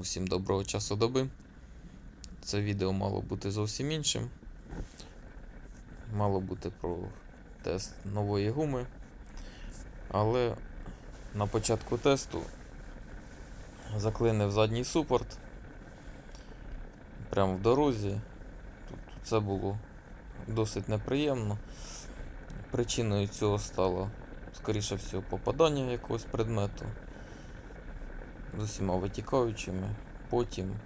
Усім доброго часу доби. Це відео мало бути зовсім іншим. Мало бути про тест нової гуми. Але на початку тесту заклинив задній супорт. Прямо в дорозі. Тут це було досить неприємно. Причиною цього стало, скоріше всього, попадання якогось предмету з усіма витікаючими. Потім,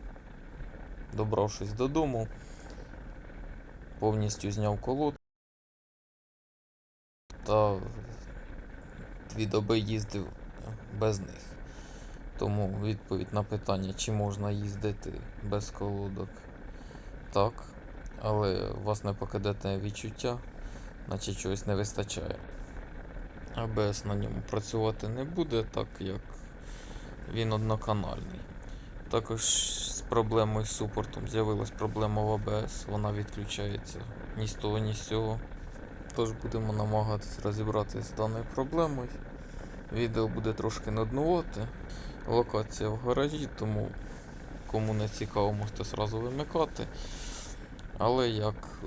добравшись додому, повністю зняв колод та дві доби їздив без них. Тому відповідь на питання, чи можна їздити без колодок, так. Але вас не покиде те відчуття, наче чогось не вистачає. АБС на ньому працювати не буде, так як він одноканальний. Також з проблемою з супортом з'явилась проблема в АБС, вона відключається ні з того, ні з цього. Тож будемо намагатись розібратися з даною проблемою. Відео буде трошки нуднувати. Локація в гаражі, тому кому не цікаво, можете зразу вимикати. Але як е,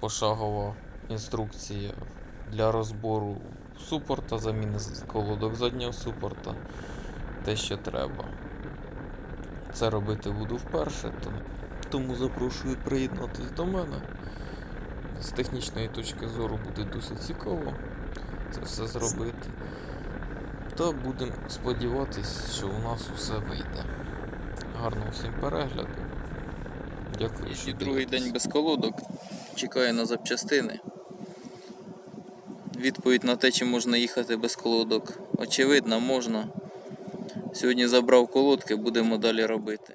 пошагова інструкція для розбору супорта, заміни колодок заднього супорта, те, що треба. Це робити буду вперше, тому, тому запрошую приєднатись до мене. З технічної точки зору буде досить цікаво це все зробити. Та будемо сподіватись, що у нас усе вийде. Гарного всім перегляду. Дякую. І другий день без колодок. Чекаю на запчастини. Відповідь на те, чи можна їхати без колодок. Очевидно, можна. Сьогодні забрав колодки, будемо далі робити.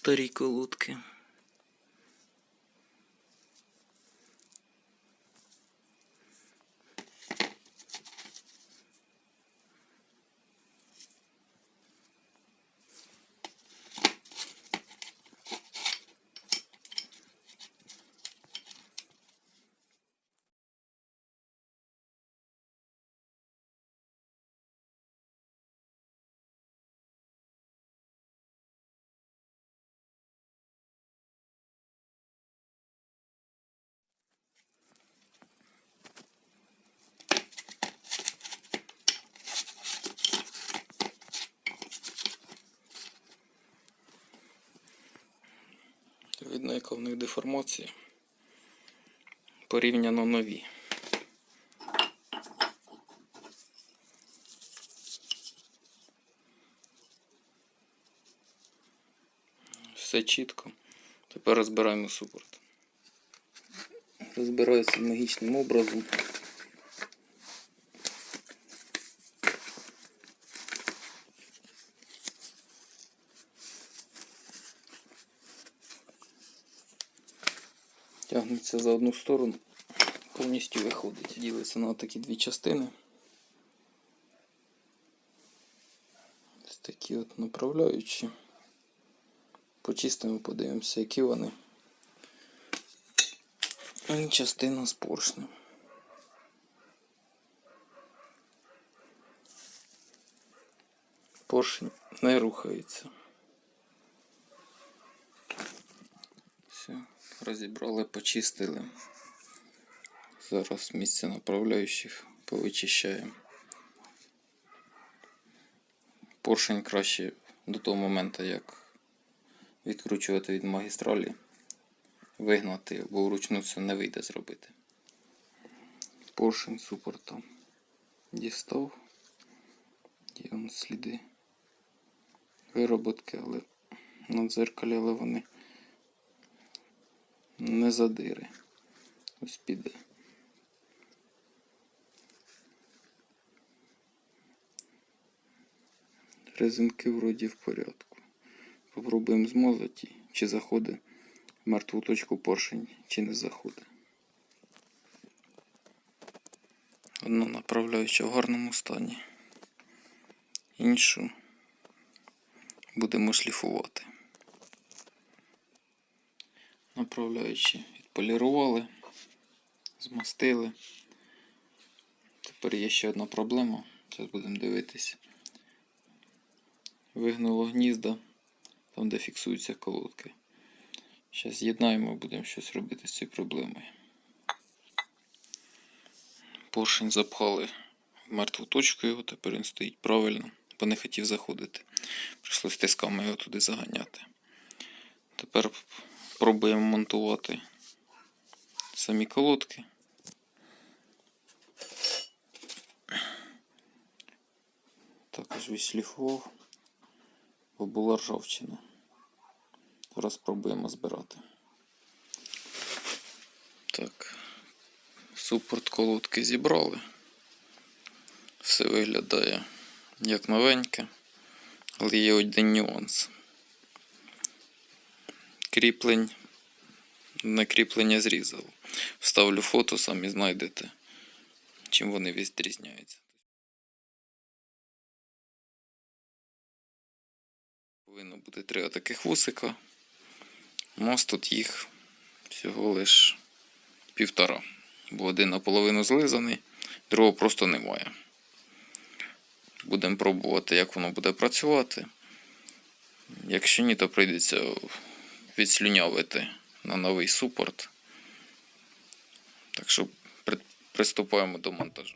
Старі колодки. Видно, яка в них деформація. Порівняно нові. Все чітко. Тепер розбираємо супорт. Розбирається магічним образом. Тягнеться за одну сторону, повністю виходить. Ділиться на такі дві частини. Ось такі от направляючі. Почистимо, подивимося, які вони. І частина з поршнем. Поршень не рухається. Все, розібрали, почистили. Зараз місце направляючих повичищаємо. Поршень краще до того моменту, як відкручувати від магістралі, вигнати, бо вручну це не вийде зробити. Поршень супорта дістав. Є сліди вироботки, але на дзеркалі, але вони не задири. Ось піде. Резинки вроді в порядку. Попробуємо змазати, чи заходить мертву точку поршень, чи не заходить. Одна направляюча в гарному стані. Іншу будемо шліфувати. Направляючи відполірували, змастили. Тепер є ще одна проблема. Зараз будемо дивитись. Вигнуло гнізда, там де фіксуються колодки. Зараз з'єднаємо, будемо щось робити з цією проблемою. Поршень запхали в мертву точку його, тепер він стоїть правильно, бо не хотів заходити. Прийшлось тисками його туди заганяти. Тепер пробуємо монтувати самі колодки. Також відшліфував, бо була ржавчина. Зараз спробуємо збирати. Так. Супорт колодки зібрали. Все виглядає як новеньке, але є один нюанс. Кріплень, не кріплення зрізав. Вставлю фото, самі знайдете, чим вони відрізняються. Повинно бути три таких вусика. У нас тут їх всього лиш півтора. Бо один наполовину злизаний, другого просто немає. Будемо пробувати, як воно буде працювати. Якщо ні, то прийдеться відслюнявити на новий супорт. Так що приступаємо до монтажу.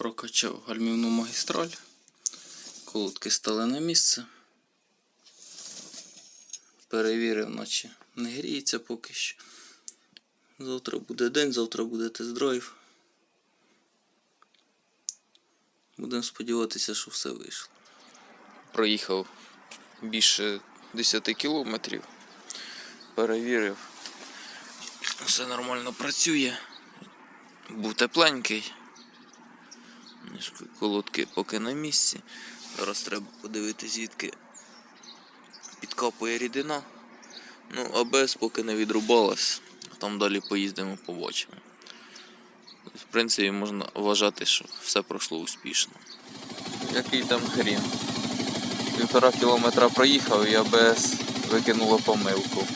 Прокачав гальмівну магістраль. Колодки стали на місце. Перевірив, наче не гріється поки що. Завтра буде день, завтра буде тест-драйв. Будемо сподіватися, що все вийшло. Проїхав більше 10 кілометрів. Перевірив. Все нормально працює. Був тепленький. Колодки поки на місці. Зараз треба подивитися, звідки під капає рідина. Ну, АБС поки не відрубалась. Там далі поїздимо, побачимо. В принципі, можна вважати, що все пройшло успішно. Який там хрін? Півтора кілометра проїхав і АБС викинуло помилку.